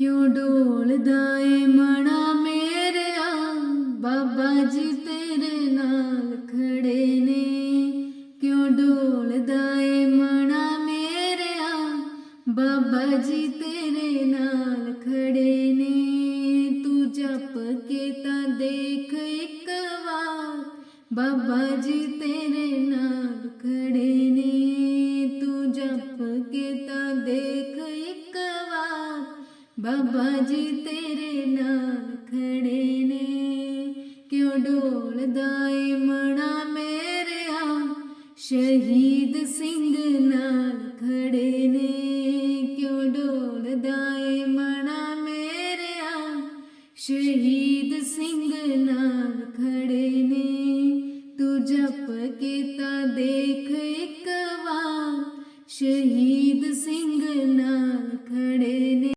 ਕਿਉਂ ਡੋਲਦਾ ਏ ਮਣਾ ਮੇਰਿਆ? ਬਾਬਾ ਜੀ ਤੇਰੇ ਨਾਲ ਖੜੇ ਨੇ। ਕਿਉਂ ਡੋਲਦਾ ਏ ਮਣਾ ਮੇਰਿਆ? ਬਾਬਾ ਜੀ ਤੇਰੇ ਨਾਲ ਖੜੇ ਨੇ। ਤੂੰ ਜਪ ਕੇ ਤਾਂ ਦੇਖ ਇੱਕ ਵਾਰ। ਬਾਬਾ ਜੀ ਤੇਰੇ ਨਾਲ ਖੜੇ ਨੇ। ਤੂੰ ਜਪ ਕੇ ਤਾਂ ਦੇਖ ਬਾਬਾ ਜੀ ਤੇਰੇ ਨਾਲ ਖੜੇ ਨੇ। ਕਿਉਂ ਡੋਲਦਾ ਏ ਮਣਾ ਮੇਰਿਆ? ਸ਼ਹੀਦ ਸਿੰਘ ਨਾਲ ਖੜੇ ਨੇ। ਕਿਉਂ ਡੋਲਦਾ ਏ ਮਣਾ ਮੇਰਿਆ? ਸ਼ਹੀਦ ਸਿੰਘ ਨਾਲ ਖੜੇ ਨੇ। ਤੂੰ ਜਪ ਕੇ ਤਾਂ ਦੇਖ ਇੱਕ ਵਾਰ। ਸ਼ਹੀਦ ਸਿੰਘ ਨਾਲ